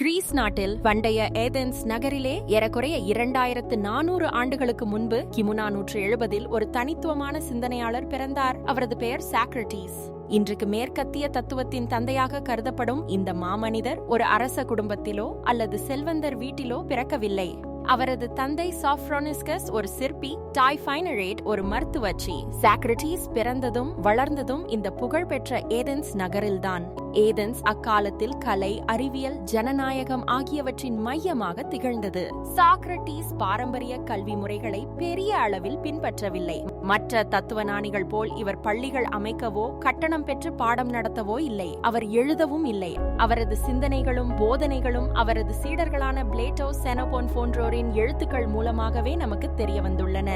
Greece நாட்டில் பண்டைய Athens நகரிலே ஏறக்குறைய இரண்டாயிரத்து நானூறு ஆண்டுகளுக்கு முன்பு கிமுனா நூற்று எழுபதில் ஒரு தனித்துவமான சிந்தனையாளர் பிறந்தார். அவரது பெயர் சாக்ரட்டீஸ் இன்றைக்கு மேற்கத்திய தத்துவத்தின் தந்தையாக கருதப்படும் இந்த மாமனிதர் ஒரு அரச குடும்பத்திலோ அல்லது செல்வந்தர் வீட்டிலோ பிறக்கவில்லை. அவரது தந்தை சாஃப்ரோனிஸ்கஸ் ஒரு சிற்பி டாய்ஃபைனரேட் ஒரு மருத்துவச்சி. சாக்ரட்டீஸ் பிறந்ததும் வளர்ந்ததும் இந்த புகழ்பெற்ற ஏதென்ஸ் நகரில்தான். ஏதென்ஸ் அக்காலத்தில் கலை அறிவியல் ஜனநாயகம் ஆகியவற்றின் மையமாக திகழ்ந்தது. சாக்ரட்டீஸ் பாரம்பரிய கல்வி முறைகளை பெரிய அளவில் பின்பற்றவில்லை. மற்ற தத்துவ ஞானிகள் போல் இவர் பள்ளிகள் அமைக்கவோ கட்டணம் பெற்று பாடம் நடத்தவோ இல்லை. அவர் எழுதவும் இல்லை. அவரது சிந்தனைகளும் போதனைகளும் அவரது சீடர்களான பிளேட்டோ செனபோன் போன்றோரின் எழுத்துக்கள் மூலமாகவே நமக்கு தெரிய வந்துள்ளன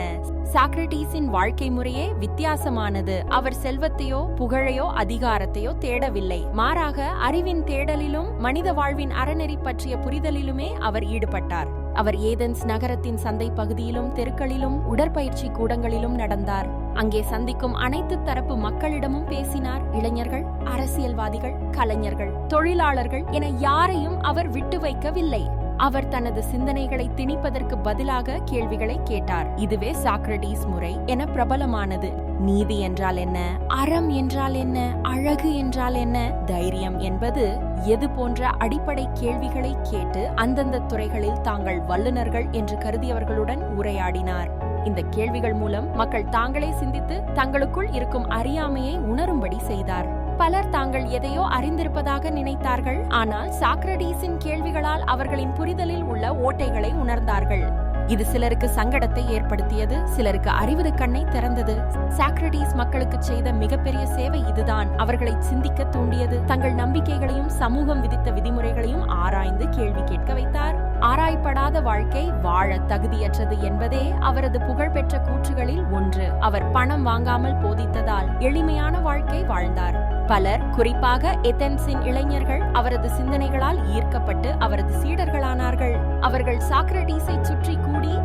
சாக்ரட்டீஸின் வாழ்க்கை முறையே வித்தியாசமானது. அவர் செல்வத்தையோ புகழையோ அதிகாரத்தையோ தேடவில்லை. மாறாக அறிவின் தேடலிலும் மனித வாழ்வின் அறநெறி பற்றிய புரிதலிலுமே அவர் ஈடுபட்டார். அவர் ஏதென்ஸ் நகரத்தின் சந்தை பகுதியிலும் தெருக்களிலும் உடற்பயிற்சி கூடங்களிலும் நடந்தார். அங்கே சந்திக்கும் அனைத்து தரப்பு மக்களிடமும் பேசினார். இளைஞர்கள் அரசியல்வாதிகள் கலைஞர்கள் தொழிலாளர்கள் என யாரையும் அவர் விட்டு வைக்கவில்லை. அவர் தனது சிந்தனைகளை திணிப்பதற்கு பதிலாக கேள்விகளை கேட்டார். இதுவே சாக்ரடீஸ் முறை என பிரபலமானது. நீதி என்றால் என்ன? அறம் என்றால் என்ன? அழகு என்றால் என்ன? தைரியம் என்பது எது போன்ற அடிப்படை கேள்விகளை கேட்டு அந்தந்த துறைகளில் தாங்கள் வல்லுநர்கள் என்று கருதியவர்களுடன் உரையாடினார். இந்த கேள்விகள் மூலம் மக்கள் தாங்களே சிந்தித்து தங்களுக்குள் இருக்கும் அறியாமையை உணரும்படி செய்தார். பலர் தாங்கள் எதையோ அறிந்திருப்பதாக நினைத்தார்கள். ஆனால் சாக்ரடீஸின் கேள்விகளால் அவர்களின் புரிதலில் உள்ள ஓட்டைகளை உணர்ந்தார்கள். இது சிலருக்கு சங்கடத்தை ஏற்படுத்தியது சிலருக்கு அறிவது கண்ணை திறந்தது. சாக்ரடீஸ் மக்களுக்கு செய்த மிகப்பெரிய சேவை இதுதான். அவர்களை சிந்திக்க தூண்டியது. தங்கள் நம்பிக்கைகளையும் சமூகம் விதித்த விதிமுறைகளையும் ஆராய்ந்து கேள்வி கேட்க வைத்தார். ஆராய்ப்படாத வாழ்க்கை வாழ தகுதியற்றது என்பதே அவரது புகழ்பெற்ற கூற்றுகளில் ஒன்று. அவர் பணம் வாங்காமல் போதித்ததால் எளிமையான வாழ்க்கை வாழ்ந்தார். பலர் குறிப்பாக எத்தன்ஸின் இளைஞர்கள் அவரது சிந்தனைகளால் ஈர்க்கப்பட்டு அவரது சீடர்களானார்கள். அவர்கள் சாக்ரடீஸை சுற்றி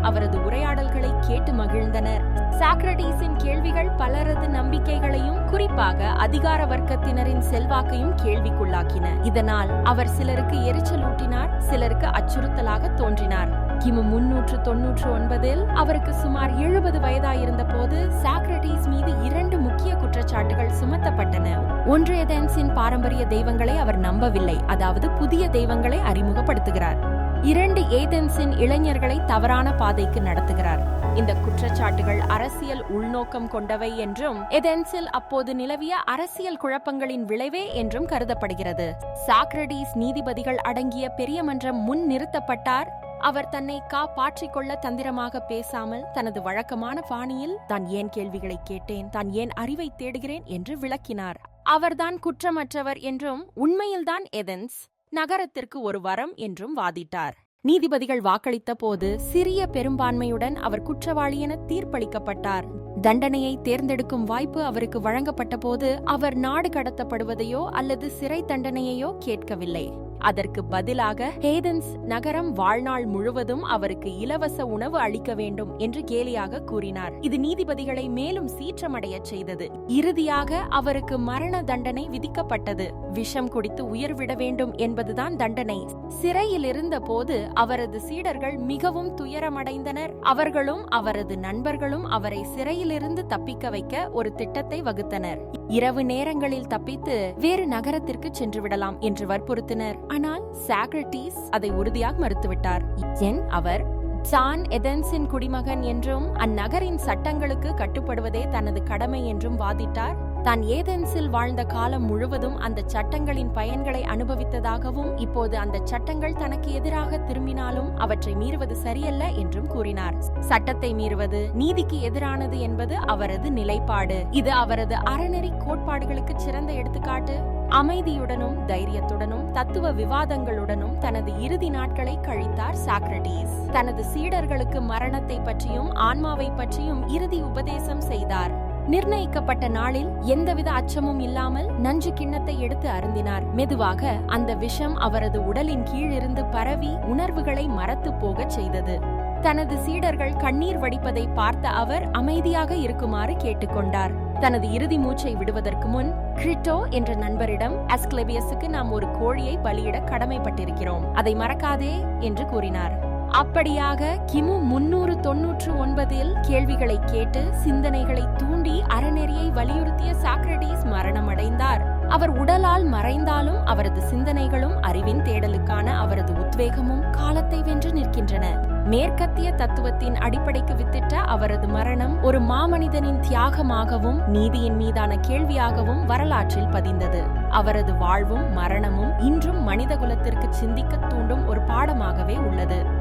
அவரது உரையாடல்களை கேட்டு மகிழ்ந்தனர். சாக்ரடீஸின் கேள்விகள் பலரது நம்பிக்கைகளையும் குறிப்பாக அதிகார வர்க்கத்தினரின் செல்வாக்கையும் கேள்விக்குள்ளாக்கின. இதனால் அவர் சிலருக்கு எரிச்சலூட்டினார் சிலருக்கு அச்சுறுத்தலாக தோன்றினார். கிமு முன்னூற்று தொன்னூற்று ஒன்பதில் அவருக்கு சுமார் எழுபது வயதாயிருந்த போது சாக்ரடீஸ் மீது இரண்டு முக்கிய குற்றச்சாட்டுகள் சுமத்தப்பட்டன. ஒன்று ஏதென்ஸின் பாரம்பரிய தெய்வங்களை அவர் நம்பவில்லை அதாவது புதிய தெய்வங்களை அறிமுகப்படுத்துகிறார். இரண்டு ஏதென்ஸின் இளைஞர்களை தவறான பாதைக்கு நடத்துகிறார். இந்த குற்றச்சாட்டுகள் அரசியல் உள்நோக்கம் கொண்டவை என்றும் எதென்ஸில் அப்போது நிலவிய அரசியல் குழப்பங்களின் விளைவே என்றும் கருதப்படுகிறது. சாக்ரடீஸ் நீதிபதிகள் அடங்கிய பெரிய மன்றம் முன் நிறுத்தப்பட்டார். அவர் தன்னை காப்பாற்றிக் கொள்ள தந்திரமாக பேசாமல் தனது வழக்கமான பாணியில் தான் ஏன் கேள்விகளை கேட்டேன்? தான் ஏன் அறிவை தேடுகிறேன்? என்று விளக்கினார். அவர்தான் குற்றமற்றவர் என்றும் உண்மையில்தான் எதென்ஸ் நகரத்திற்கு ஒரு வரம் என்றும் வாதிட்டார். நீதிபதிகள் வாக்களித்த போது சிறிய பெரும்பான்மையுடன் அவர் குற்றவாளி என தீர்ப்பளிக்கப்பட்டார். தண்டனையை தேர்ந்தெடுக்கும் வாய்ப்பு அவருக்கு வழங்கப்பட்ட போது அவர் நாடு கடத்தப்படுவதையோ அல்லது சிறை தண்டனையையோ கேட்கவில்லை. அதற்கு பதிலாக ஹேதன்ஸ் நகரம் வாழ்நாள் முழுவதும் அவருக்கு இலவச உணவு அளிக்க வேண்டும் என்று கேலியாக கூறினார். இது நீதிபதிகளை மேலும் சீற்றமடைய செய்தது. இறுதியாக அவருக்கு மரண தண்டனை விதிக்கப்பட்டது. விஷம் குடித்து உயிர்விட வேண்டும் என்பதுதான் தண்டனை. சிறையில் இருந்த போது அவரது சீடர்கள் மிகவும் துயரமடைந்தனர். அவர்களும் அவரது நண்பர்களும் அவரை சிறையிலிருந்து தப்பிக்க வைக்க ஒரு திட்டத்தை வகுத்தனர். இரவு நேரங்களில் தப்பித்து வேறு நகரத்திற்கு சென்று விடலாம் என்று வற்புறுத்தினர். ஆனால் சாக்ரட்டிஸ் அதை உறுதியாக மறுத்துவிட்டார். என் அவர் ஜான் எதன்ஸின் குடிமகன் என்றும் அந்நகரின் சட்டங்களுக்கு கட்டுப்படுவதே தனது கடமை என்றும் வாதிட்டார். தான் ஏதென்ஸில் வாழ்ந்த காலம் முழுவதும் அந்த சட்டங்களின் பயன்களை அனுபவித்ததாகவும் இப்போது அந்த சட்டங்கள் தனக்கு எதிராக திரும்பினாலும் அவற்றை மீறுவது சரியல்ல என்றும் கூறினார். சட்டத்தை மீறுவது நீதிக்கு எதிரானது என்பது அவரது நிலைப்பாடு. இது அவரது அறநெறி கோட்பாடுகளுக்கு சிறந்த எடுத்துக்காட்டு. அமைதியுடனும் தைரியத்துடனும் தத்துவ விவாதங்களுடனும் தனது இறுதி நாட்களை கழித்தார் சாக்ரட்டிஸ் தனது சீடர்களுக்கு மரணத்தை பற்றியும் ஆன்மாவை பற்றியும் இறுதி உபதேசம் செய்தார். நிர்ணயிக்கப்பட்ட நாளில் எந்தவித அச்சமும் இல்லாமல் நஞ்சு கிண்ணத்தை எடுத்து அருந்தினார். மெதுவாக அந்த விஷம் அவரது உடலின் கீழிருந்து பரவி உணர்வுகளை மறத்து போகச் செய்தது. தனது சீடர்கள் கண்ணீர் வடிப்பதை பார்த்த அவர் அமைதியாக இருக்குமாறு கேட்டுக்கொண்டார். தனது இறுதி மூச்சை விடுவதற்கு முன் கிரிட்டோ என்ற நண்பரிடம் அஸ்கிளபியஸுக்கு நாம் ஒரு கோழியை பலியிட கடமைப்பட்டிருக்கிறோம். அதை மறக்காதே என்று கூறினார். அப்படியாக கிமு முன்னூறு தொன்னூற்று ஒன்பதில் கேள்விகளை கேட்டு சிந்தனைகளை தூண்டி அறநெறியை வலியுறுத்திய சாக்ரடீஸ் மரணமடைந்தார். அவர் உடலால் மறைந்தாலும் அவரது சிந்தனைகளும் அறிவின் தேடலுக்கான அவரது உத்வேகமும் காலத்தை வென்று நிற்கின்றன. மேற்கத்திய தத்துவத்தின் அடிப்படைக்கு வித்திட்ட அவரது மரணம் ஒரு மாமனிதனின் தியாகமாகவும் நீதியின் மீதான கேள்வியாகவும் வரலாற்றில் பதிந்தது. அவரது வாழ்வும் மரணமும் இன்றும் மனிதகுலத்திற்கு சிந்திக்கத் தூண்டும் ஒரு பாடமாகவே உள்ளது.